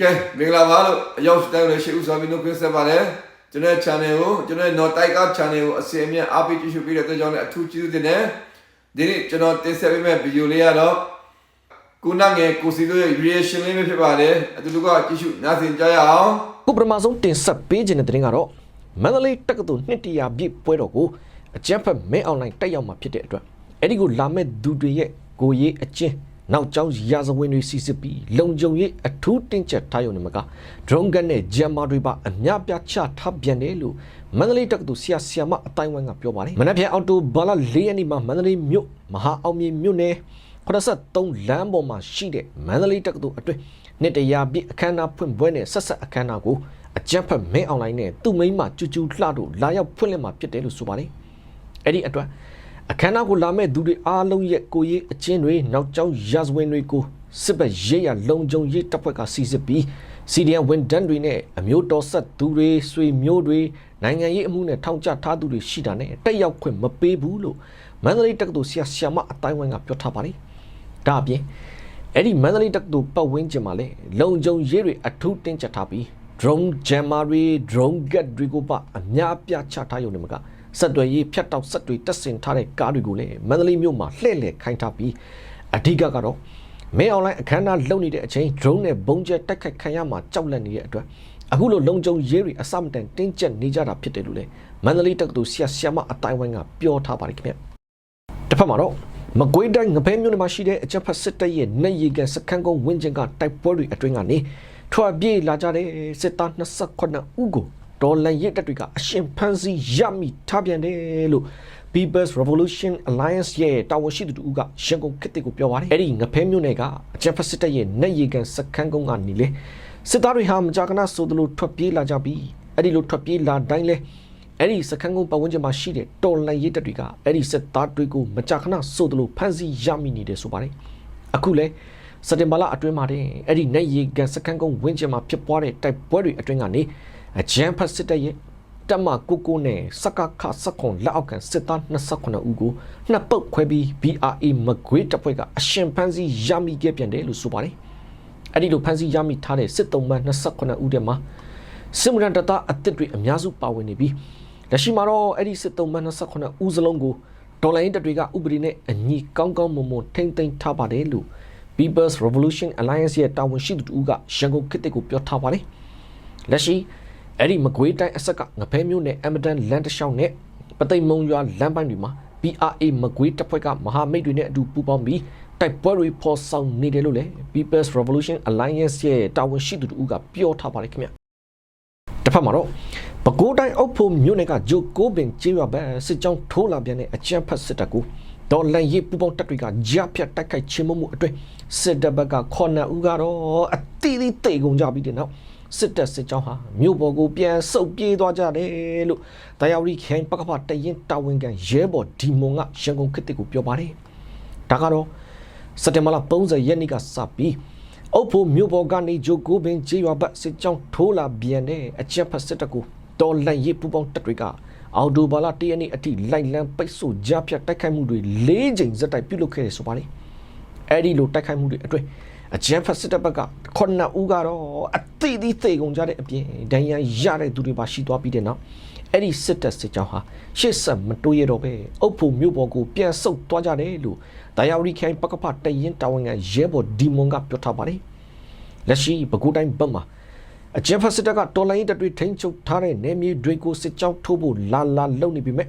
ကဲမင်္ဂလာပါလို့အရောက်စတိုင်းလို့ရှိဦးစွာပြီးနှုတ်ခွန်းဆက်ပါတယ်ကျွန်တော်ရဲ့ channel ကိုကျွန်တော်ရဲ့ Not Tiger channel ကိုအစီအမြတ်အားပေးကြည့်ရှုပေးတဲ့အတွက်ကြောင့်လည်းအထူးကျေးဇူးတင်တယ်ဒီနေ့ကျွန်တော်တင်ဆက်ပေးမယ့်ဗီဒီယိုလေးကတော့ကုနာငယ်ကိုစီတို့ရဲ့ reaction လေးပဲဖြစ်ပါတယ်အတူတူကကြည့်ရှုနားဆင်ကြရအောင်ခုပထမဆုံးတင်ဆက်ပေးခြင်းတဲ့တင်ကတော့မန္တလေးတက္ကသိုလ်နှစ်တရာပြည့်ပွဲတော်ကိုအကြမ်းဖက်မဲအွန်လိုင်းတက်ရောက်မှာဖြစ်တဲ့အတွက်အဲ့ဒီကိုလာမဲ့သူတွေရဲ့ကိုရေးအချင်း နောက်ကျောင်းရာဇဝင်တွေစီစစ်ပြီးလုံခြုံရေးအထူးတင်းကျပ်ထားရုံနဲ့မကဒရုန်းဂန်နဲ့ဂျမ်မာတွေပါအများပြားချထားပြန်တယ်လို့မန္တလေးတက္ကသိုလ်ဆရာဆရာမအတိုင်းဝိုင်းကပြောပါတယ်မနက်ဖြန်အော်တိုဘာလ၄ရက်နေ့မှာမန္တလေးမြို့မဟာအောင်မြေမြို့နယ်83လမ်းပေါ်မှာရှိတဲ့မန္တလေးတက္ကသိုလ်အတွင်းနှစ်တရာပြည့်အခမ်းအနားဖွင့်ပွဲနဲ့ဆက်ဆက်အခမ်းအနားကိုအကြမ်းဖက်မင်းအွန်လိုင်းနဲ့သူ့မိန်းမကျူကျူလှတို့လာရောက်ဖွင့်လှစ်မှာဖြစ်တယ်လို့ဆိုပါတယ်။အဲ့ဒီအတွက် အခမ်းအနားကိုလာမဲ့သူတွေအားလုံးရဲ့ကိုရေးအချင်းတွေနောက်ကျောင်းရာဇဝင်တွေကိုစစ်ဘက်ရေးရလုံခြုံရေးတပ်ဖွဲ့ကစီစစ်ပြီးစီဒီအန်ဝန်ဒန်တွေနဲ့အမျိုးတော်ဆက်သူတွေဆွေမျိုးတွေနိုင်ငံရေးအမှုနဲ့ထောင်ချထားသူတွေရှိတာနဲ့တက်ရောက်ခွင့်မပေးဘူးလို့မန္တလေးတက္ကသိုလ်ဆရာဆရာမအတိုင်းဝိုင်းကပြောထားပါတယ်။ဒါအပြင်အဲ့ဒီမန္တလေးတက္ကသိုလ်ပတ်ဝန်းကျင်မှာလည်းလုံခြုံရေးတွေအထူးတင်းကျပ်ထားပြီး drone jammer တွေ drone get တွေကိုပါအများအပြားချထားရုံနဲ့မက ဆက်သွယ်ရေးဖြတ်တောက်ဆက်တွေတက်ဆင်ထားတဲ့ကားတွေကိုလည်းမန္တလေးမြို့မှာလှည့်လည်ခိုင်းထားပြီးအဓိကကတော့မဲအွန်လိုင်းအခမ်းအနားလုပ်နေတဲ့အချိန် drone နဲ့ဘုံကျဲတိုက်ခိုက်ခံရမှာကြောက်လန့်နေတဲ့အတွက်အခုလိုလုံခြုံရေးတွေအစမတန်တင်းကျပ်နေကြတာဖြစ်တယ်လို့လည်းမန္တလေးတက္ကသိုလ်ဆရာဆရာမအတိုင်းဝိုင်းကပြောထားပါတယ်ခင်ဗျတစ်ဖက်မှာတော့မကွေးတိုင်းငပဲမြို့နယ်မှာရှိတဲ့အကြက်ဖက်စစ်တပ်ရဲ့နေရီကန်စခန်းကုန်းဝင်းကျင်ကတိုက်ပွဲတွေအတွင်းကနေထွက်ပြေးလာကြတဲ့စစ်သား28ဦးကို ဒေါ်လန်ရစ်တပ်တွေကအရှင်ဖန်စီရမိထားပြန်တယ်လို့ People's Revolution Alliance ရဲ့တာဝန်ရှိသူတို့ကရန်ကုန်ခေတ်တစ်ကိုပြောပါတယ်အဲ့ဒီငဖဲမြို့နယ်ကအကြက်ဖက်စစ်တပ်ရဲ့နေရီကန်စခန်းကုန်းကနေလေစစ်သားတွေဟာမကြာခဏဆိုသလိုထွက်ပြေးလာကြပြီးအဲ့ဒီလိုထွက်ပြေးလာတိုင်းလဲအဲ့ဒီစခန်းကုန်းပတ်ဝန်းကျင်မှာရှိတဲ့တော်လန်ရဲတပ်တွေကအဲ့ဒီစစ်သားတွေကိုမကြာခဏဆိုသလိုဖမ်းဆီးရမိနေတယ်ဆိုပါတယ်အခုလဲစက်တင်ဘာလအတွင်းမှာတဲ့အဲ့ဒီနေရီကန်စခန်းကုန်းဝန်းကျင်မှာဖြစ်ပွားတဲ့တိုက်ပွဲတွေအတွင်းကနေ အကြမ်းဖက်စစ်တပ်ရဲ့တက်မကိုကိုနဲ့စကခစခွန်လက်အောက်ခံစစ်သား28ဦးကိုနှစ်ပုတ်ခွဲပြီး BRA မကွေးတပ်ဖွဲ့ကအရှင်ဖမ်းဆီးရမိခဲ့ပြန်တယ်လို့ဆိုပါတယ်အဲ့ဒီလိုဖမ်းဆီးရမိထားတဲ့စစ်တုံးမှ28ဦးထဲမှာစစ်မှုထမ်းတပ်သားအစ်စ်တွေအများစုပါဝင်နေပြီးလက်ရှိမှာတော့အဲ့ဒီစစ်တုံးမှ28ဦးစလုံးကိုဒေါ်လာရင်းတပ်တွေကဥပဒေနဲ့အညီကောင်းကောင်းမွန်မွန်ထိမ့်သိမ်းထားပါတယ်လို့ People's Revolution Alliance ရဲ့တာဝန်ရှိသူတို့ကရန်ကုန်ခေတ်တစ်ကိုပြောထားပါတယ်လက်ရှိ အဲ့ဒီမကွေးတိုင်းအဆက်ကငဖဲမျိုးနဲ့အမဒန်လန်တလျှောက်နဲ့ပသိမ်မုံရွာလမ်းပိုင်းတွေမှာ PRA မကွေးတပ်ဖွဲ့ကမဟာမိတ်တွေနဲ့အတူပူးပေါင်းပြီးတိုက်ပွဲတွေဖော်ဆောင်နေတယ်လို့လည်း People's Revolution Alliance ရဲ့တာဝန်ရှိသူတို့ကပြောထားပါတယ်ခင်ဗျတစ်ဖက်မှာတော့ပဲခူးတိုင်းအုပ်ဖို့မြို့နယ်ကဂျိုကိုပင်ကျေးရွာဘက်စစ်ကြောင်းထိုးလာပြန်တဲ့အကြမ်းဖက်စစ်တပ်ကိုဒေါ်လန်ရေးပူပေါင်းတပ်တွေကကြားဖြတ်တိုက်ခိုက်ခြင်းမှုအတွင်းစစ်တပ်ဘက်ကခေါ်နဦးကတော့အတီးတီးတိတ်ကုန်ကြပြီးတဲ့နောက် စစ်တပ်စစ်ကြောင်းဟာမြို့ပေါ်ကိုပြန်ဆုတ်ပြေးသွားကြတယ်လို့တရားရီခိုင်ပကဖတရင်တာဝန်ခံရဲဘော်ဒီမွန်ကရန်ကုန်ခေတ်ကိုပြောပါတယ်ဒါကတော့စက်တင်ဘာလ30ရက်နေ့ကစပြီးအုပ်ဖို့မြို့ပေါ်ကနေဂျိုကိုပင်ကျေးရွာဘက်စစ်ကြောင်းထိုးလာပြန်တဲ့အကြမ်းဖက်စစ်တပ်ကိုတော်လန်ရေးပူပေါင်းတပ်တွေကအော်တိုဘာလတရက်နေ့အထိလိုက်လံပိတ်ဆို့ကြားဖြတ်တိုက်ခိုက်မှုတွေ၄ချိန်ဇက်တိုက်ပြုလုပ်ခဲ့တယ်ဆိုပါတယ်အဲ့ဒီလိုတိုက်ခိုက်မှုတွေအတွင်း အကြမ်းဖက်စစ်တပ်ဘက်ကခုနှစ်ဦးကတော့အသိသိသိကုန်ကြတဲ့အပြင်ဒဏ်ရာရတဲ့သူတွေပါရှိသွားပြီးတဲ့နောက်အဲ့ဒီစစ်တပ်စစ်ကြောင်းဟာရှေ့ဆက်မတိုးရတော့ပဲအုပ်ဖို့မြို့ပေါ်ကိုပြန်ဆုတ်သွားကြတယ်လို့ဒါယာရီခိုင်ပကပတရင်တာဝန်ခံရဲဘော်ဒီမွန်ကပြောထားပါတယ်လက်ရှိပဲခူးတိုင်းဘက်မှာအကြမ်းဖက်စစ်တပ်ကတော်လိုင်းတပ်တွေထိန်းချုပ်ထားတဲ့နယ်မြေတွေကိုစစ်ကြောင်းထိုးဖို့လာလာလုပ်နေပြီမဲ့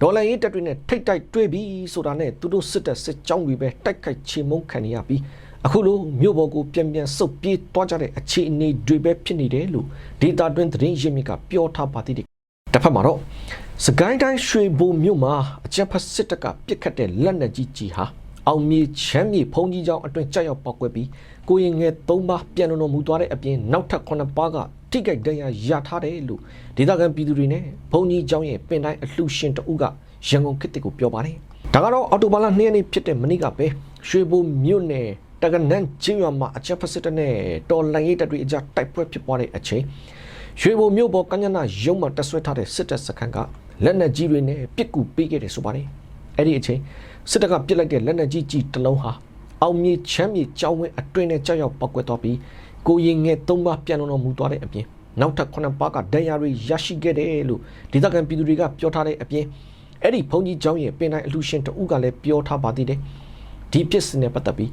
ဒေါ်လာရေးတပ်တွေနဲ့ထိတ်တိုက်တွေ့ပြီဆိုတာနဲ့သူတို့စစ်တပ်စစ်ကြောင်းတွေပဲတိုက်ခိုက်ချေမှုန်းခံရပြီး အခုလိုမြို့ပေါ်ကိုပြန်ပြန်ဆုတ်ပြေးသွားကြတဲ့အခြေအနေတွေပဲဖြစ်နေတယ်လို့ဒေတာတွင်သတင်းရင်းမြစ်ကပြောထားပါသေးတယ်တစ်ဖက်မှာတော့စကိုင်းတိုင်းရွှေဘိုမြို့မှာအကြမ်းဖက်စစ်တပ်ကပစ်ခတ်တဲ့လက်နက်ကြီးကြီးဟာအောင်မြေချမ်းမြေဖုံကြီးကျောင်းအတွင်ကြောက်ရောက်ပောက်ကွဲပြီးကိုရင်ငယ်၃ပါးပြန်လုံမူသွားတဲ့အပြင်နောက်ထပ်9ပါးကထိခိုက်ဒဏ်ရာရထားတယ်လို့ဒေသခံပြည်သူတွေနဲ့ဘုံကြီးကျောင်းရဲ့ပင်တိုင်းအလှရှင်တအုပ်ကရန်ကုန်ခေတ်တစ်ကိုပြောပါတယ်ဒါကတော့အော်တိုဘာလ2ရက်နေ့ဖြစ်တဲ့မနေ့ကပဲရွှေဘိုမြို့နယ် တကနန်ချင်းရွာမှာအချက်ဖက်စစ်တနဲ့တော်လှန်ရေးတပ်တွေအကြတိုက်ပွဲဖြစ်ပွားတဲ့အချိန်ရွှေဘုံမြို့ပေါ်ကညနာရုံမှာတက်ဆွဲထားတဲ့စစ်တပ်စခန်းကလက်နက်ကြီးတွေနဲ့ပစ်ကူပေးခဲ့တယ်ဆိုပါတယ်။အဲ့ဒီအချိန်စစ်တပ်ကပစ်လိုက်တဲ့လက်နက်ကြီးကြီးတစ်လုံးဟာအောင်မြေချမ်းမြေကြောင်းဝင်းအတွင်းနဲ့ကြောက်ရောက်ပောက်ကွက်သွားပြီးကိုရင်ငယ်သုံးပါးပြန်လုံတော်မူသွားတဲ့အပြင်နောက်ထပ်ခုနှစ်ပါးကဒဏ်ရာတွေရရှိခဲ့တယ်လို့ဒေသခံပြည်သူတွေကပြောထားတဲ့အပြင်အဲ့ဒီဘုံကြီးကျောင်းရဲ့ပင်တိုင်းအလှရှင်တဦးကလည်းပြောထားပါသေးတယ်။ ဒီဖြစ်စဉ်နဲ့ပတ်သက်ပြီး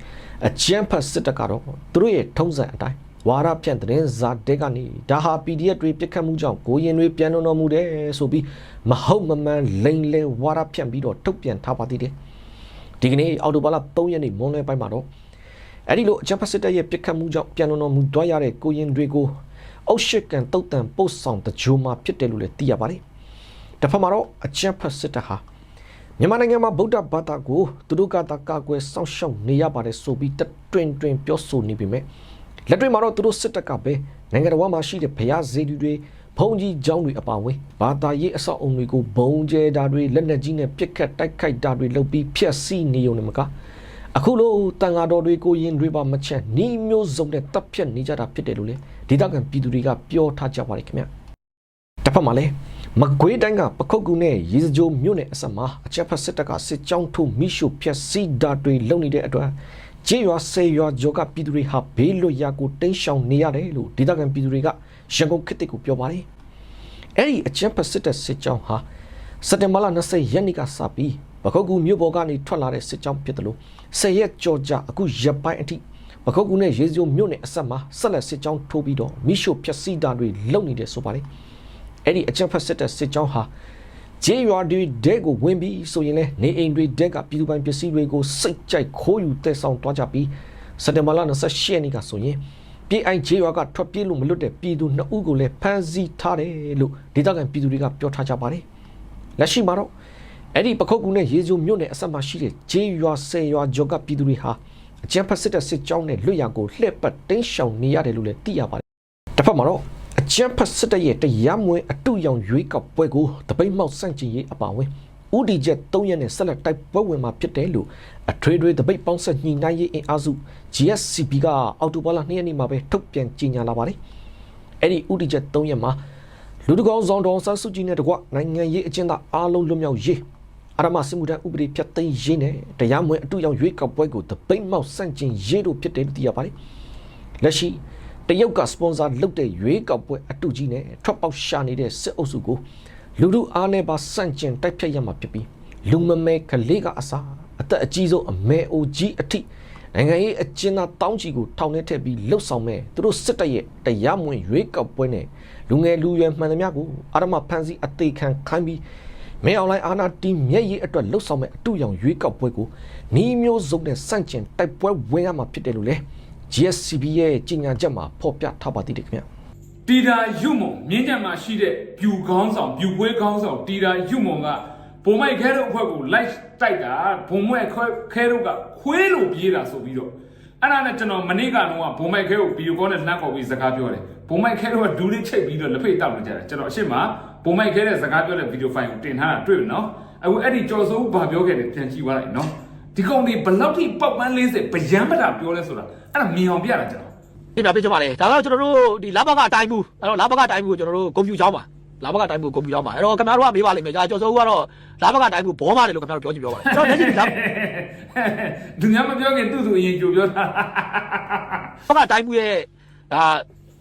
အချမ်းဖတ်စစ်တပ်ကတော့သူတို့ရဲ့ထုံးစံအတိုင်းဝါရဖြန့်သတင်းစာတဲကနေဒါဟာ PDF တွေပြစ်ခတ်မှုကြောင့်ကိုရင်တွေပြန်တော်မူတယ်ဆိုပြီးမဟုတ်မမှန်လိန်လဲဝါရဖြန့်ပြီးတော့ထုတ်ပြန်ထားပါသေးတယ်ဒီကနေ့အော်တိုဘာလ3ရက်နေ့မွန်းလွဲပိုင်းမှာတော့အဲ့ဒီလိုအချမ်းဖတ်စစ်တပ်ရဲ့ပြစ်ခတ်မှုကြောင့်ပြန်တော်မူသွားရတဲ့ကိုရင်တွေကိုအုတ်ရှစ်ကန်တုတ်တန်ပို့ဆောင်တကြိုမှာဖြစ်တယ်လို့လည်းသိရပါတယ်။တစ်ဖက်မှာတော့အချမ်းဖတ်စစ်တပ်ဟာ မြန်မာနိုင်ငံမှာဗုဒ္ဓဘာသာကိုသူတို့ကသာကာကွယ်စောင့်ရှောက်နေရပါတယ်ဆိုပြီးတတွင်တွင်ပြောဆိုနေပေမဲ့လက်တွေ့မှာတော့သူတို့စစ်တပ်ကပဲနိုင်ငံတော်မှာရှိတဲ့ဘုရားဇေဒီတွေဘုံကြီးကျောင်းတွေအပါအဝင်ဘာသာရေးအဆောက်အုံတွေကိုဘုံကျဲတာတွေလက်နက်ကြီးနဲ့ပစ်ခတ်တိုက်ခိုက်တာတွေလုပ်ပြီးဖျက်ဆီးနေုံနဲ့မကအခုလိုတန်ဃာတော်တွေကိုရင်တွေပါမချက်နီးမျိုးစုံနဲ့တပ်ဖြတ်နေကြတာဖြစ်တယ်လို့လေဒေသခံပြည်သူတွေကပြောထားကြပါတယ်ခင်ဗျတစ်ဖက်မှာလည်း မကွေးတိုင်းကပခုတ်ကူနဲ့ရေစကြိုမြို့နယ်အစပ်မှာအချက်ဖက်စစ်တပ်ကစစ်ကြောင်းထုတ်မိရှုဖျက်ဆီးတာတွေလုပ်နေတဲ့အတွက်ကျေးရွာဆေးရွာဂျောကပြည်သူတွေဟာဘေးလွတ်ရာကိုတိမ်းရှောင်နေရတယ်လို့ဒေသခံပြည်သူတွေကရန်ကုန်ခေတ်တစ်ကိုပြောပါတယ်အဲ့ဒီအချက်ဖက်စစ်တပ်စစ်ကြောင်းဟာစက်တင်ဘာလ20ရက်နေ့ကစပြီးပခုတ်ကူမြို့ပေါ်ကနေထွက်လာတဲ့စစ်ကြောင်းဖြစ်တယ်လို့ဆယ်ရက်ကြော်ကြအခုရပ်ပိုင်းအထိပခုတ်ကူနဲ့ရေစကြိုမြို့နယ်အစပ်မှာဆက်လက်စစ်ကြောင်းထိုးပြီးတော့မိရှုဖျက်ဆီးတာတွေလုပ်နေတယ်ဆိုပါတယ် အဲ့ဒီအကြံဖက်စစ်တဲ့စစ်ကြောင်းဟာဂျေးရွာတွေတဲကိုဝင်ပြီးဆိုရင်လေနေအိမ်တွေတဲကပြည်သူပိုင်ပစ္စည်းတွေကိုစိတ်ကြိုက်ခိုးယူတက်ဆောင်သွားကြပြီးစက်တင်ဘာလ28ရက်နေ့ကဆိုရင်ပြည်အိုင်ဂျေးရွာကထွက်ပြေးလို့မလွတ်တဲ့ပြည်သူနှစ်ဦးကိုလည်းဖမ်းဆီးထားတယ်လို့ဒေသခံပြည်သူတွေကပြောထားကြပါတယ်လက်ရှိမှာတော့အဲ့ဒီပခုတ်ကူနဲ့ရေစုံမြို့နယ်အဆက်မှာရှိတဲ့ဂျေးရွာဆယ်ရွာကျော်ကပြည်သူတွေဟာအကြံဖက်စစ်တဲ့စစ်ကြောင်းနဲ့လွတ်ရာကိုလှည့်ပတ်တင်းရှောင်နေရတယ်လို့လည်းသိရပါတယ်တစ်ဖက်မှာတော့ အချမ်းဖတ်စစ်တပ်ရဲ့တရားမဝင်အတုရောင်ရွေးကောက်ပွဲကိုတပိတ်မောက်ဆန့်ကျင်ရေးအပါအဝင်ဥတီချက်3ရက်နဲ့ဆက်လက်တိုက်ပွဲဝင်မှာဖြစ်တယ်လို့အထွေထွေတပိတ်ပေါင်းဆက်ညှိနှိုင်းရေးအင်အားစု GSCP ကအော်တိုဘာလ2ရက်နေ့မှာပဲထုတ်ပြန်ကြေညာလာပါတယ်။အဲ့ဒီဥတီချက်3ရက်မှာလူတကောင်းဆောင်တော်ဆန်းစုကြည်နဲ့တကွနိုင်ငံရေးအကျဉ်းသားအားလုံးလွတ်မြောက်ရေးအရမစစ်မှုထမ်းဥပဒေဖြတ်သိမ်းရေးနဲ့တရားမဝင်အတုရောင်ရွေးကောက်ပွဲကိုတပိတ်မောက်ဆန့်ကျင်ရေးတို့ဖြစ်တယ်လို့သိရပါတယ်။လက်ရှိ တရုတ်ကစပွန်ဆာလုပ်တဲ့ရွေးကောက်ပွဲအတူကြီးနဲ့ထွက်ပေါက်ရှာနေတဲ့စစ်အုပ်စုကိုလူလူအားနဲ့ပါစန့်ကျင်တိုက်ဖြတ်ရမှာဖြစ်ပြီးလူမမဲကလေးကအစားအသက်အကြီးဆုံးအမဲအိုကြီးအထိနိုင်ငံရေးအကျဉ်းသားတောင်းချီကိုထောင်ထဲထည့်ပြီးလှုပ်ဆောင်မဲ့သူတို့စစ်တပ်ရဲ့တရားမဝင်ရွေးကောက်ပွဲနဲ့လူငယ်လူရွယ်မှန်သမျှကိုအာရမဖန်စီအသေးခံခိုင်းပြီးမဲအွန်လိုင်းအာနာတီမျက်ရည်အတွက်လှုပ်ဆောင်မဲ့အတူရောင်ရွေးကောက်ပွဲကိုနီးမျိုးစုံနဲ့စန့်ကျင်တိုက်ပွဲဝင်ရမှာဖြစ်တယ်လို့လေ GSCB ရဲ့ကြီးညာချက်မှာဖော်ပြထားပါသေးတယ်ခင်ဗျာတီတာယွမုံမြင်းကြံမှာရှိတဲ့ပြူကောင်းဆောင်ပြူပွဲကောင်းဆောင်တီတာယွမုံကဘုံမိုက်ခဲတို့အဖွဲ့ကို live တိုက်တာဘုံမွဲခဲခဲတို့ကခွေးလိုပြေးတာဆိုပြီးတော့အဲ့ဒါနဲ့ကျွန်တော်မနေ့ကတော့ဘုံမိုက်ခဲကိုဗီဒီယိုကောနဲ့လှမ်းခေါ်ပြီးစကားပြောတယ်ဘုံမိုက်ခဲတို့ကဒူးလေးချိတ်ပြီးတော့လက်ဖိတ်တောက်နေကြတယ်ကျွန်တော်အရှိမဘုံမိုက်ခဲတဲ့စကားပြောတဲ့ဗီဒီယိုဖိုင်ကိုတင်ထားတာတွေ့ပြီနော်အခုအဲ့ဒီကြော်စိုးဘာပြောခဲ့တယ်ပြန်ကြည့်သွားလိုက်နော်ဒီကောင်ဒီဘလောက်ထိပောက်ပန်း40ဗယံပတာပြောလဲဆိုတာ အဲ့ဒါမြင်အောင်ပြတာကျွန်တော်ပြပြပြကြပါလေဒါကတော့ကျွန်တော်တို့ဒီလာဘကအတိုင်းမှုအဲ့တော့လာဘကအတိုင်းမှုကိုကျွန်တော်တို့ဂုံပြူချောင်းပါလာဘကအတိုင်းမှုဂုံပြူချောင်းပါအဲ့တော့ခင်ဗျားတို့ကမေးပါလိမ့်မယ်ကြာကျော်စိုးကတော့လာဘကအတိုင်းမှုဘောမာတယ်လို့ခင်ဗျားတို့ပြောချင်ပြောပါလေကျွန်တော်လက်ရှိဒီလာသူများမပြောခင်သူ့သူအရင်ကြိုပြောတာဘကအတိုင်းမှုရဲ့ဒါ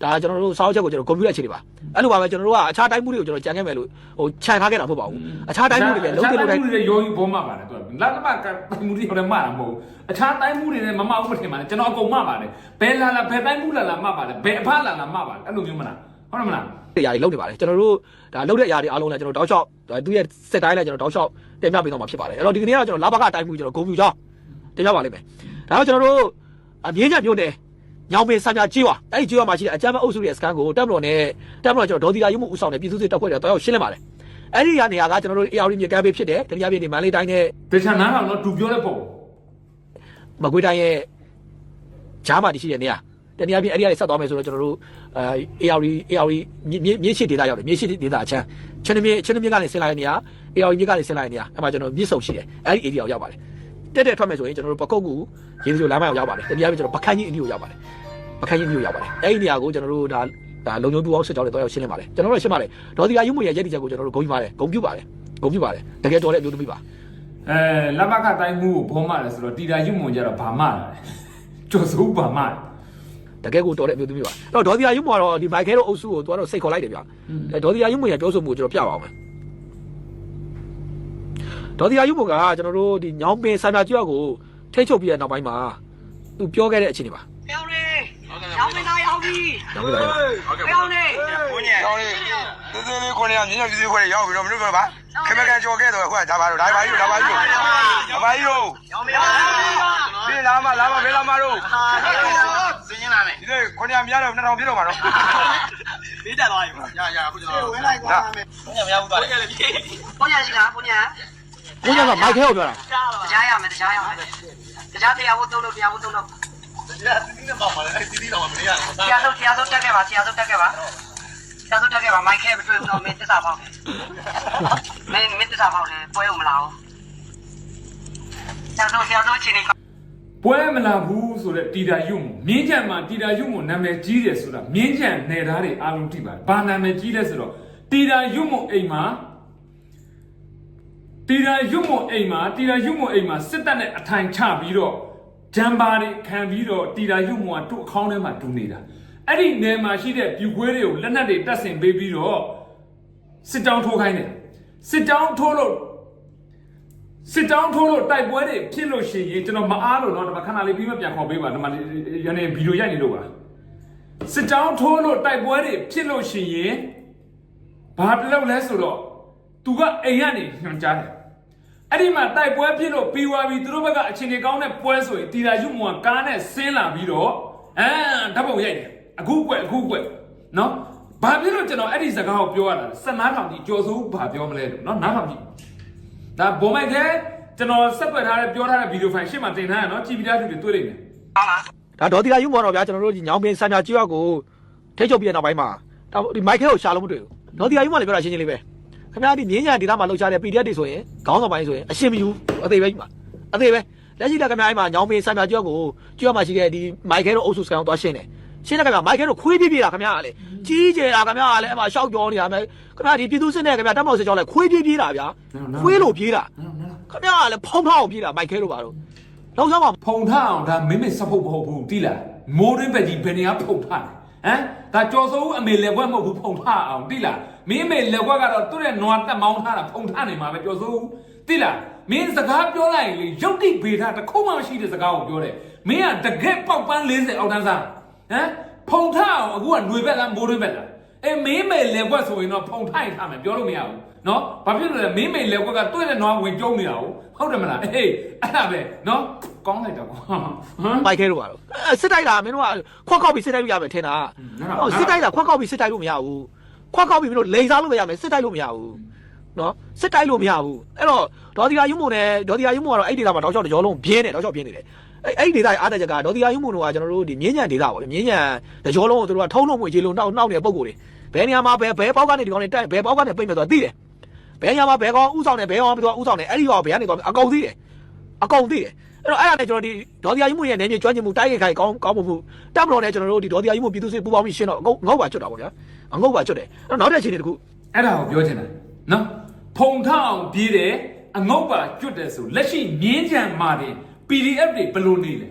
ဒါကျွန်တော်တို့စောင့်ချက်ကိုကျွန်တော်ဂုံပြူတဲ့အခြေအနေပါအဲ့လိုပါပဲကျွန်တော်တို့ကအခြားတိုင်းမှုတွေကိုကျွန်တော်ကြံခဲ့မယ်လို့ဟိုခြံထားခဲ့တာမဟုတ်ပါဘူးအခြားတိုင်းမှုတွေလည်းလုံးတယ်လို့တိုင်းမှုတွေရောယူဘောမှာပါတယ်သူကလတ်မကတိုင်းမှုတွေရောလည်းမှားတာမဟုတ်ဘူးအခြားတိုင်းမှုတွေလည်းမမဟုတ်မထင်ပါနဲ့ကျွန်တော်အကုန်မှားပါတယ်ဘယ်လာလာဘယ်တိုင်းမှုလာလာမှားပါတယ်ဘယ်အဖလာလာမှားပါတယ်အဲ့လိုမျိုးမလားဟုတ်တယ်မလားတရားတွေလုပ်နေပါတယ်ကျွန်တော်တို့ဒါလုပ်တဲ့အရာတွေအားလုံးလည်းကျွန်တော်တောက်လျှောက်သူရဲ့စက်တိုင်းလည်းကျွန်တော်တောက်လျှောက်တင်ပြပေးတော့မှာဖြစ်ပါတယ်အဲ့တော့ဒီကနေ့ကတော့ကျွန်တော်လာဘကအတိုင်းမှုကျွန်တော်ဂုံပြူချောင်းတင်ပြပါလိမ့်မယ်ဒါတော့ကျွန်တော်တို့အမြင့်ချက်မျိုးနဲ့ ညောင်ပင်ဆံပြကြီးွာအဲ့ဒီကြီးွာမှာရှိတဲ့အကြမ်းဖက်အုပ်စုရဲ့စကန်ကိုတက်မတော်နဲ့တက်မတော်ကျွန်တော်ဒေါ်ဒီယာရုံမှုဦးဆောင်တဲ့ပြည်သူ့စစ်တပ်ဖွဲ့တွေတော့ရောက်ရှင်းလင်းပါတယ်အဲ့ဒီနေရာကကျွန်တော်တို့ AR မြေကမ်းပေးဖြစ်တယ်တတိယပြည်နေမန္တလေးတိုင်းနဲ့တခြားနားထောင်တော့သူပြောတဲ့ပုံမကွေးတိုင်းရဲ့ဂျားမှာတရှိတဲ့နေရာတနည်းအားဖြင့်အဲ့ဒီကနေဆက်သွားမယ်ဆိုတော့ကျွန်တော်တို့အဲ AR AR မြေမြေရှိဒေတာရောက်တယ်မြေရှိဒေတာအချမ်းချင်းမြေချင်းမြေကနေဆင်းလာတဲ့နေရာ AR မြေကနေဆင်းလာတဲ့နေရာအဲ့မှာကျွန်တော်မြစ်ဆုံရှိတယ်အဲ့ဒီ area ကိုရောက်ပါတယ်တက်တက်ထွက်မယ်ဆိုရင်ကျွန်တော်တို့ပကုတ်ကူရေဒီယိုလမ်းမရောက်ပါတယ်တနည်းအားဖြင့်ကျွန်တော်ပခန်းကြီးအင်းဒီကိုရောက်ပါတယ် ပခန်းကြီးအင်းဒီကိုရောက်ပါတယ်အဲ့ဒီနေရာကိုကျွန်တော်တို့ဒါဒါလုံချုံတူအောင်စစ်ကြောင်းတွေတော့ရောက်ရှင်းလင်းပါတယ်ကျွန်တော်တို့ရှင်းပါတယ်ဒေါ်ဒီယာယူမရဲ့ရည်တည်ချက်ကိုကျွန်တော်တို့ဂုဏ်ယူပါတယ်ဂုဏ်ပြုပါတယ်ဂုဏ်ပြုပါတယ်တကယ်တော်တဲ့အမျိုးသမီးပါအဲလတ်မကတိုင်းမှုကိုဘောမှာလဲဆိုတော့တီတာယွမွန်ကြတော့ဘာမှလာလဲကျော်စိုးဘာမှလဲတကယ်ကိုတော်တဲ့အမျိုးသမီးပါအဲ့တော့ဒေါ်ဒီယာယုံမောကတော့ဒီမိုက်ခဲတို့အုပ်စုကိုသူကတော့စိတ်ခေါ်လိုက်တယ်ဗျအဲဒေါ်ဒီယာယုံမောရပြောဆိုမှုကိုကျွန်တော်ပြပါအောင်မယ်ဒေါ်ဒီယာယုံမောကကျွန်တော်တို့ဒီညောင်ပင်ဆန္ဒကျွတ်ကိုထိတ်ချုပ်ပြီးတဲ့နောက်ပိုင်းမှာသူပြောခဲ့တဲ့အခြေအနေပါ ပြောင်းလေရောင်းမသားရောက်ပြီညောင်ပင်သားရောပြောင်းလေကိုညောင်းလေးသေးသေးလေးခွန်းလေးကမြင်းမြင်းသေးသေးခွန်းလေးရောက်ပြီတော့မလို့ပြောပါခင်မကန်ကြော်ခဲ့တော့ခွာဒါပါတော့ဒါပါကြီးဒါပါကြီးဒါပါကြီးတို့ရောင်းမသားဒီလာမလာမဘယ်လာမတို့စင်းလာမယ်ဒီလေခွန်းရများတော့2000ပြည့်တော့မှာတော့ပေးတက်သွားပြီရရအခုကျွန်တော်ဝင်လိုက်သွားမယ်ဘုညာမရဘူးပါလေဘုညာရှိလားဘုညာကိုညောင်ကမိုက်ခဲကိုပြောတာတရားရမယ်တရားရမယ်တရားတရားဝတ်သုံးလို့တရားဝတ်သုံးလို့ တရားတီးနေပါပါလေတီးတီးတော့မရဘူးတရားဆုံးတရားဆုံးတက်ခဲ့ပါတရားဆုံးတက်ခဲ့ပါတရားဆုံးတက်ခဲ့ပါမိုက်ခဲမတွေ့ဘူးတော့မင်းသစ္စာပေါက်မင်းမင်းသစ္စာပေါက်တယ်ပွဲဦးမလားတရားဆုံးတရားဆုံးချင်းနေပွဲမလာဘူးဆိုတဲ့တီတာယုံမြင်းချံမှာတီတာယုံကိုနာမည်ကြီးတယ်ဆိုတာမြင်းချံနယ်သားတွေအားလုံးသိပါတယ်။ဘာနာမည်ကြီးလဲဆိုတော့တီတာယုံမအိမ်မှာတီတာယုံမအိမ်မှာတီတာယုံမအိမ်မှာစစ်တပ်နဲ့အထိုင်ချပြီးတော့ ဂျမ်ဘာတွေခံပြီးတော့တီတာယုံမကသူ့အခေါင်းထဲမှာဒူနေတာ။အဲ့ဒီနယ်မှာရှိတဲ့ပြူခွေးတွေကိုလက်နက်တွေတပ်ဆင်ပေးပြီးတော့စစ်တောင်းထိုးခိုင်းတယ်။စစ်တောင်းထိုးလို့ စစ်တောင်းထိုးလို့တိုက်ပွဲတွေဖြစ်လို့ရှိရင်ကျွန်တော်မအားလို့เนาะဒီမှာခဏလေးပြီးမှပြန်ခေါ်ပေးပါဒီမှာရနေဗီဒီယိုရိုက်နေလို့ပါစစ်တောင်းထိုးလို့တိုက်ပွဲတွေဖြစ်လို့ရှိရင်ဘာတလုပ်လဲဆိုတော့သူကအိမ်ကနေညွှန်ကြားတယ် အဲ့ဒီမှာတိုက်ပွဲဖြစ်လို့ပြီးွားပြီးသူတို့ဘက်ကအချိန်ကြီးကောင်းတဲ့ပွဲဆိုရင်တီတာယူမွန်ကားနဲ့ဆင်းလာပြီးတော့အမ်ဓာတ်ပုံရိုက်တယ်အခုကွက်အခုကွက်နော်ဘာဖြစ်လို့ကျွန်တော်အဲ့ဒီစကားကိုပြောရတာလဲစနားထောင်ကြီးကြော်စိုးဘာပြောမလဲလို့နော်နားထောင်ကြည့်ဒါဘုံမိုက်ခဲကျွန်တော်ဆက်ွက်ထားတဲ့ပြောထားတဲ့ဗီဒီယိုဖိုင်ရှေ့မှာတင်ထားရနော်ကြည်ပြီးသားသူတွေတွေ့လိမ့်မယ်ဟုတ်လားဒါဒေါ်တီလာယူမွန်တော့ဗျာကျွန်တော်တို့ဒီညောင်ပင်ဆံပြကျွောက်ကိုထိချုပ်ပြီးတဲ့နောက်ပိုင်းမှာဒီမိုက်ခဲကိုရှာလို့မတွေ့ဘူးဒေါ်တီလာယူမွန်လည်းပြောတာရှင်းရှင်းလေးပဲ ခင်ဗျားဒီမြင်းညာဒေတာမှာလှုပ်ရှားတဲ့ PDF တွေဆိုရင်ခေါင်းဆောင်ပိုင်းဆိုရင်အရှင်မယူအသေးပဲကြီးမှာအသေးပဲလက်ရှိလက်ခင်ဗျားအိမ်မှာညောင်ပင်ဆန္ဒကျွတ်ကိုကျွတ်မှာရှိတဲ့ဒီမိုက်ခဲတို့အုပ်စုစကောင်သွားရှင်းတယ်ရှင်းတဲ့ခင်ဗျားမိုက်ခဲတို့ခွေးပြပြတာခင်ဗျားကလေကြီးကျယ်တာခင်ဗျားကလည်းအမှရှောက်ကြောနေတာမယ်ခင်ဗျားဒီပြည်သူစစ်နဲ့ခင်ဗျားတက်မောက်စစ်ကြောင်းလဲခွေးပြပြတာဗျာခွေးလို့ပြေးတာခင်ဗျားကလည်းဖုံးဖောက်ပြေးတာမိုက်ခဲတို့ပါတော့လုံးဆောင်ပါဖုံထားအောင်ဒါမင်းမင်းစဖုတ်မဟုတ်ဘူးတိလားမိုးရင်းပဲကြီးဘယ်နေရာဖုံထားလဲဟမ်ဒါကြော်စိုးဦးအမေလက်ဘွက်မဟုတ်ဘူးဖုံထားအောင်တိလား မင်းအမေလက်ဘွက်ကတော့သူ့ရဲ့နွားတက်မောင်းထားတာဖုံထားနေမှာပဲကြော်စိုးဦးတိလားမင်းစကားပြောလိုက်ရင်လေရုပ်တိဗေဒတစ်ခုမှမရှိတဲ့စကားကိုပြောတယ်မင်းကတကက်ပေါက်ပန်း40အောက်တန်းစားဟမ်ဖုံထားအောင်အခုကຫນွေဘက်လားမိုးရင်းဘက်လားအေးမင်းမေလက်ဘွက်ဆိုရင်တော့ဖုံထားရင်ထားမယ်ပြောလို့မရဘူးနော်ဘာဖြစ်လို့လဲမင်းမေလက်ဘွက်ကတွေ့တဲ့နွားဝင်ကျုံနေတာဟုတ်ဟုတ်တယ်မလားအေးအဲ့ဒါပဲနော်ကောင်းလိုက်တော့ကွာဟမ်မိုက်ခဲလို့ပါတော့အဲစစ်တိုက်တာမင်းတို့ကခွက်ခောက်ပြီးစစ်တိုက်လို့ရမယ်ထင်တာဟုတ်ဟုတ်စစ်တိုက်တာခွက်ခောက်ပြီးစစ်တိုက်လို့မရဘူး ခွက်ခောက်ပြီးမင်းတို့လိန်စားလို့ပဲရမယ်စစ်တိုက်လို့မရဘူးနော်စစ်တိုက်လို့မရဘူးအဲ့တော့ဒေါ်ဒီယာယုံမုံနဲ့ဒေါ်ဒီယာယုံမုံကတော့အဲ့ဒီဒေတာမှာတောက်လျှောက်တကြောလုံးပြင်းတယ်တောက်လျှောက်ပြင်းနေတယ်အဲ့အဲ့ဒီဒေတာရဲ့အားတက်ချက်ကဒေါ်ဒီယာယုံမုံတို့ကကျွန်တော်တို့ဒီမြင်းညံဒေတာပေါ့လေမြင်းညံတကြောလုံးကိုတို့ကထုံးလုံးမွေခြေလုံးနှောက်နှောက်နေတဲ့ပုံကိုယ်တွေဘယ်နေရာမှာဘယ်ဘယ်ပေါက်ကနေဒီကောင်တွေတက်ဘယ်ပေါက်ကနေပိတ်မယ်ဆိုတာသိတယ်ဘယ်နေရာမှာဘယ်ကောင်ဥဆောင်နေဘယ်ကောင်ပြီးတော့ဥဆောင်နေအဲ့ဒီကောင်ဘယ်ကနေကောင်အကုန်သိတယ်အကုန်သိတယ် အဲ့တော့အဲ့ဒါနဲ့ကျွန်တော်ဒီဒေါ်ဒီယာယုံမုံရဲ့နေမြေကျွမ်းကျင်မှုတိုက်ရိုက်ခိုင်ကောင်းကောင်းမှုတက်မလို့နဲ့ကျွန်တော်တို့ဒီဒေါ်ဒီယာယုံမုံပြည်သူစစ်ပူးပေါင်းပြီးရှင်းတော့အငုတ်ငုတ်ပါကျွတ်တာပေါ့ဗျာအငုတ်ပါကျွတ်တယ်အဲ့တော့နောက်တဲ့အခြေအနေတစ်ခုအဲ့ဒါကိုပြောချင်တာနော်ဖုံထအောင်ပြေးတယ်အငုတ်ပါကျွတ်တယ်ဆိုလက်ရှိမြင်းကြံမာတယ် PDF တွေဘယ်လိုနေလဲ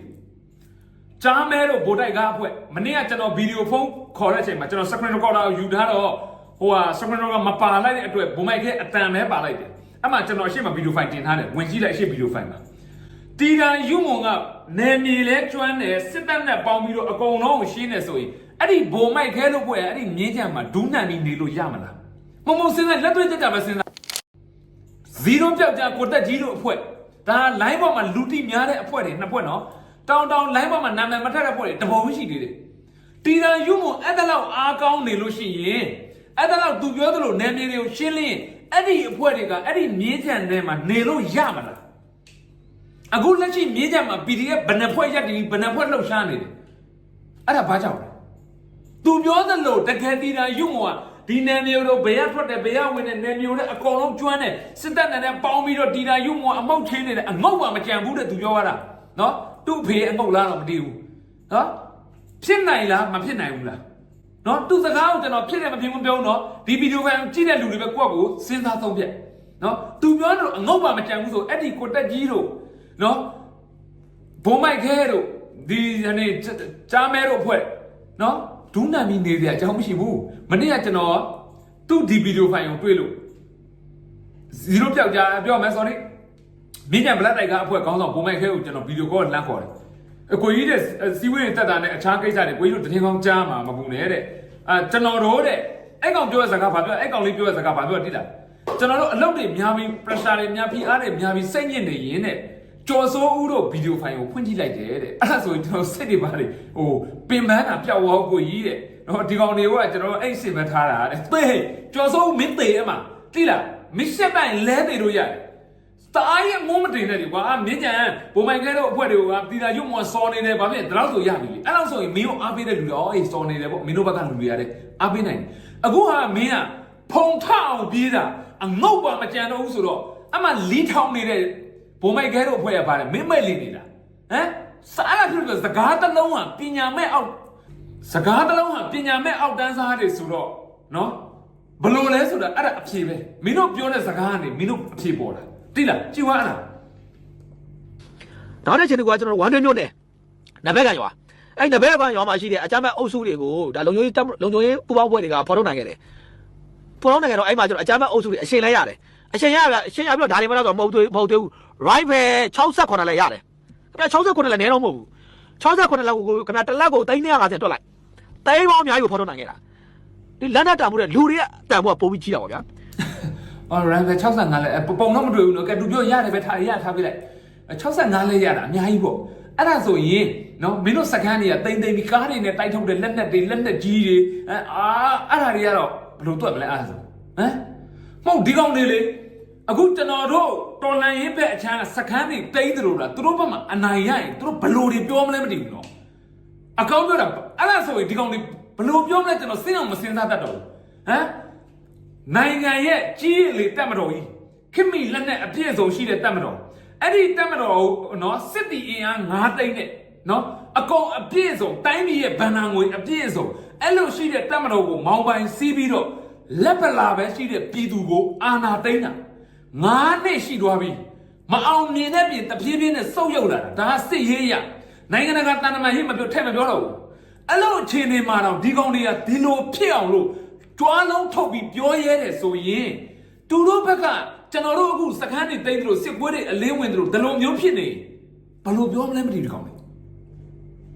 ကြားမဲတို့ဗိုလ်တိုက်ကားအဖွဲ့မနေ့ကကျွန်တော်ဗီဒီယိုဖုန်းခေါ်တဲ့အချိန်မှာကျွန်တော် screen recorder ကိုယူထားတော့ဟိုဟာ screen recorder မပါလိုက်တဲ့အတွက်ဘုံမိုက်ခဲအတန်ပဲပါလိုက်တယ်အဲ့မှာကျွန်တော်အရှိမဗီဒီယိုဖိုင်တင်ထားတယ်ဝင်ကြည့်လိုက်အရှိဗီဒီယိုဖိုင်မှာ တီတန်ယူမုံကနယ်မြေလဲကျွမ်းတယ်စစ်တပ်နဲ့ပေါင်းပြီးတော့အကုန်လုံးကိုရှင်းနေဆိုရင်အဲ့ဒီဘုံမိုက်ခဲလို့ပွဲအဲ့ဒီမြင်းကြံမှာဒူးနန်ပြီးနေလို့ရမလားမမစဉ်းစားလက်တွေ့ကြကြပဲစဉ်းစားဇီရိုပြောက်ကြကိုတက်ကြီးတို့အဖွဲ့ဒါလိုင်းပေါ်မှာလူတိများတဲ့အဖွဲ့တွေနှစ်ဖွဲ့နော်တောင်တောင်လိုင်းပေါ်မှာနာမည်မထက်တဲ့အဖွဲ့တွေတပုံရှိသေးတယ်တီတန်ယူမွန်အဲ့ဒါလောက်အားကောင်းနေလို့ရှိရင်အဲ့ဒါလောက်သူပြောသလိုနယ်မြေတွေကိုရှင်းလင်းအဲ့ဒီအဖွဲ့တွေကအဲ့ဒီမြင်းချန်ထဲမှာနေလို့ရမလား အခုလက်ရှိမြင်းချန်မှာ PDF ဘယ်နှဖွဲ့ရက်တည်ဘယ်နှဖွဲ့လှုပ်ရှားနေတယ်အဲ့ဒါဘာကြောင့်လဲသူပြောသလိုတကယ်တီတာယုံမောကဒီနယ်မျိုးတို့ဘယ်ရထွက်တယ်ဘယ်ရဝင်တယ်နယ်မျိုးတွေအကုန်လုံးကျွမ်းတယ်စစ်တပ်နဲ့ပေါင်းပြီးတော့တီတာယုံမောအမောက်ချင်းနေတယ်အငုတ်မှမကြံဘူးတဲ့သူပြောရတာနော်သူ့ဖေအငုတ်လားတော့မတည်ဘူးနော်ဖြစ်နိုင်လားမဖြစ်နိုင်ဘူးလားနော်သူစကားကိုကျွန်တော်ဖြစ်တယ်မဖြစ်ဘူးပြောဘူးနော်ဒီဗီဒီယိုကကြည့်တဲ့လူတွေပဲကိုယ့်ကိုစဉ်းစားသုံးပြက်နော်သူပြောတယ်အငုတ်မှမကြံဘူးဆိုအဲ့ဒီကိုတက်ကြီးတို့ နော်ဘုံမိုက်ခဲတို့ဒီဟိုနေကြားမဲတို့အဖွဲ့နော်ဒူးနံပြီးနေစရာအကြောင်းမရှိဘူးမနေ့ကကျွန်တော်သူ့ဒီဗီဒီယိုဖိုင်ကိုတွေ့လို့ဇီရိုပြောက်ကြပြောမယ် sorry မင်းညံဘလက်တိုက်ကအဖွဲ့ခေါင်းဆောင်ပုံမိုက်ခဲကိုကျွန်တော်ဗီဒီယိုကောလမ်းခေါ်တယ်အကိုကြီးတဲ့စီဝေးတက်တာနဲ့အခြားကိစ္စတွေကိုကြီးတို့တရင်ကောင်းကြားမှာမပူနဲ့တဲ့အာကျွန်တော်တို့တဲ့အဲ့ကောင်ပြောတဲ့စကားဘာပြောအဲ့ကောင်လေးပြောတဲ့စကားဘာပြောတိလားကျွန်တော်တို့အလုပ်တွေများပြီး pressure တွေများပြီးအားတွေများပြီးစိတ်ညစ်နေရင်တဲ့ ကျော်စိုးဦးတို့ဗီဒီယိုဖိုင်ကိုဖွင့်ကြည့်လိုက်တယ်တဲ့အဲ့ဒါဆိုရင်ကျွန်တော်စိတ်တွေပါလေဟိုပင်ပန်းတာပျောက်သွားကိုကြီးတဲ့နော်ဒီကောင်တွေကကျွန်တော်အဲ့စစ်ပဲထားတာတဲ့သေကျော်စိုးဦးမင်းသေးအမတိလားမစ်ဆက်တိုင်းလဲသေးလို့ရတယ်တအားရဲ့မိုးမတင်နဲ့ဒီကွာမင်းကြံဘုံမိုင်ကဲတော့အဖွဲ့တွေကတီတာရုပ်မော်စော်နေတယ်ဗာဖြစ်ဒါတော့ဆိုရပြီလေအဲ့လောက်ဆိုရင်မင်းတို့အားပေးတဲ့လူတွေအော်အေးစော်နေတယ်ပေါ့မင်းတို့ဘက်ကလူတွေရတယ်အားပေးနိုင်တယ်အခုဟာမင်းကဖုံထအောင်ပြေးတာအငုတ်ပါမကြံတော့ဘူးဆိုတော့အမှလီးထောင်နေတဲ့ ဘုံမိုင်ကဲတော့အဖွဲ့ရပါတယ်မင်းမဲ့လီနေတာဟမ်စားရဖြစ်လို့စကားတစ်လုံးဟာပညာမဲ့အောက်စကားတစ်လုံးဟာပညာမဲ့အောက်တန်းစားတွေဆိုတော့နော်ဘလို့လဲဆိုတာအဲ့ဒါအဖြေပဲမင်းတို့ပြောတဲ့စကားကနေမင်းတို့အဖြေပေါ်တာတိလားကြည်ဝါအဲ့ဒါနောက်တဲ့ချိန်ကကျွန်တော်ဝမ်းတွင်းမြို့နယ်နဘက်ကရွာအဲ့နဘက်ကရွာမှာရှိတဲ့အကြမ်းမဲ့အုပ်စုတွေကိုဒါလုံခြုံရေးတပ်လုံခြုံရေးပူးပေါင်းဖွဲ့တွေကဖော်ထုတ်နိုင်ခဲ့တယ်ဖော်ထုတ်နိုင်ခဲ့တော့အဲ့မှာကျွန်တော်အကြမ်းမဲ့အုပ်စုတွေအရှင်လဲရတယ် အရှင်ရရအရှင်ရပြီးတော့ဒါတွေမတော့မဟုတ်သေးမဟုတ်သေးဘူး rifle 68လဲရတယ်ခင်ဗျ68လဲနဲတော့မဟုတ်ဘူး68လက်ကိုခင်ဗျတစ်လက်ကို350တွက်လိုက်တိန်းပေါင်းအများကြီးကိုဖော်ထုတ်နိုင်ခဲ့တာဒီလန်ဒတ်တာမှုတဲ့လူတွေကအတန်ဖို့ကပိုပြီးကြီးတာပါဗျာအော်ရန်ပဲ65လဲပုံတော့မတွေ့ဘူးနော်ကဲသူပြောရတယ်ပဲထားရထားပြလိုက်65လဲရတာအများကြီးပေါ့အဲ့ဒါဆိုရင်နော်မင်းတို့စကန်တွေကတိမ့်တိမ့်ပြီးကားတွေနဲ့တိုက်ထုတ်တဲ့လက်နက်တွေလက်နက်ကြီးတွေအဲအာအဲ့ဒါတွေကတော့ဘယ်လိုတွက်မလဲအဲ့ဒါဆိုဟမ်မဟုတ်ဒီကောင်တွေလေ အခုကျွန်တော်တို့တော်လန်ရေးဘက်အချမ်းကစကန်တွေတိမ့်တယ်လို့လားသူတို့ဘက်မှာအနိုင်ရရင်သူတို့ဘယ်လိုတွေပြောမလဲမသိဘူးနော်အကောင့်ပြောတာအဲ့ဒါဆိုရင်ဒီကောင်တွေဘယ်လိုပြောမလဲကျွန်တော်စဉ်းအောင်မစဉ်းစားတတ်တော့ဘူးဟမ်နိုင်ငံရဲ့ကြီးရည်လေတက်မတော်ကြီးခင်မီလက်နဲ့အပြည့်စုံရှိတဲ့တက်မတော်အဲ့ဒီတက်မတော်ကိုနော်စစ်တီအင်အား9တိတ်နဲ့နော်အကုန်အပြည့်စုံတိုင်းပြည်ရဲ့ဗန်နာငွေအပြည့်စုံအဲ့လိုရှိတဲ့တက်မတော်ကိုမောင်းပိုင်စီးပြီးတော့လက်ပလာပဲရှိတဲ့ပြည်သူကိုအာနာသိမ်းတာ 9နှစ်ရှိသွားပြီမအောင်မြင်တဲ့ပြင်တပြေးပြေးနဲ့စုပ်ယုတ်လာတာဒါကစစ်ရေးရနိုင်ငံတကာတန်တမာရေးမပြောထက်မပြောတော့ဘူးအဲ့လိုအခြေအနေမှာတော့ဒီကောင်တွေကဒီလိုဖြစ်အောင်လို့ကြွားလုံးထုတ်ပြီးပြောရဲတယ်ဆိုရင်သူတို့ဘက်ကကျွန်တော်တို့အခုစကန်းတွေတိတ်တယ်လို့စစ်ပွဲတွေအလင်းဝင်တယ်လို့ဒီလိုမျိုးဖြစ်နေဘယ်လိုပြောမလဲမသိဘူးကောင်းလေ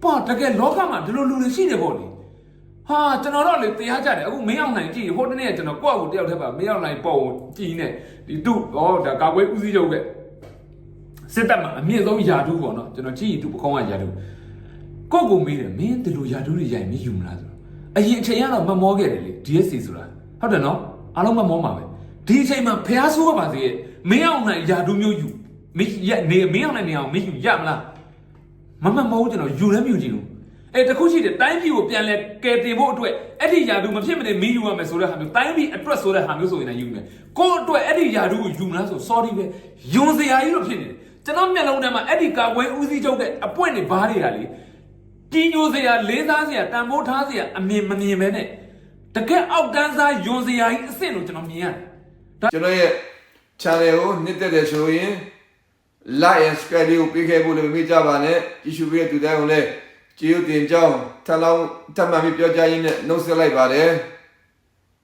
ပေါ့တကယ်လောကမှာဒီလိုလူတွေရှိနေပေါ့လေ ဟာကျွန်တော်တို့လေတရားကြတယ်အခုမင်းအောင်နိုင်ကြည့်ဟိုတနေ့ကကျွန်တော်ကိုယ့်အကိုတယောက်တည်းပါမင်းအောင်နိုင်ပေါ့ကြည်နေဒီသူ့ဩဒါကာကွယ်ဦးစီးချုပ်ကစစ်တပ်မှာအမြင့်ဆုံးယာဒူးပေါ့နော်ကျွန်တော်ကြည့်သူ့ပကောင်းကယာဒူးကိုယ့်ကိုမေးတယ်မင်းဒီလိုယာဒူးတွေရိုင်မင်းယူမလားဆိုတော့အရင်အချိန်ကတော့မမောခဲ့တယ်လေ DSC ဆိုတာဟုတ်တယ်နော်အားလုံးမမောမှာပဲဒီအချိန်မှာဖះဆိုးကပါစေမင်းအောင်နိုင်ယာဒူးမျိုးယူမင်းရနေမင်းအောင်နိုင်နေအောင်မင်းယူရမလားမမမောကျွန်တော်ယူလည်းမယူကြည့်ဘူး အဲတခုရှိတယ်တိုင်းပြည်ကိုပြန်လဲကယ်တင်ဖို့အတွက်အဲ့ဒီယာဒူးမဖြစ်မနေမင်းယူရမယ်ဆိုတဲ့ဟာမျိုးတိုင်းပြည်အတွက်ဆိုတဲ့ဟာမျိုးဆိုရင်လည်းယူမယ်ကိုယ့်အတွက်အဲ့ဒီယာဒူးကိုယူမလားဆို sorry ပဲယွန်စရာကြီးလို့ဖြစ်နေတယ်ကျွန်တော်မျက်လုံးထဲမှာအဲ့ဒီကာကွယ်ဦးစီးချုပ်တဲ့အပွင့်တွေဘားတွေကလေကြီးညိုစရာလေးစားစရာတန်ဖိုးထားစရာအမြင်မမြင်ပဲနဲ့တကယ်အောက်တန်းစားယွန်စရာကြီးအစ်စ်လို့ကျွန်တော်မြင်ရတယ်ကျွန်တော်ရဲ့ channel ကိုနှစ်သက်တယ်ဆိုရင် like and subscribe ကိုပေးခဲ့ဖို့လည်းမမေ့ကြပါနဲ့ကြည့်ရှုပေးတဲ့သူတိုင်းကိုလည်း ကျေးဇူးတင်ကြောင်းထပ်လောင်းထပ်မံပြီးပြောကြားရင်းနဲ့နှုတ်ဆက်လိုက်ပါတယ်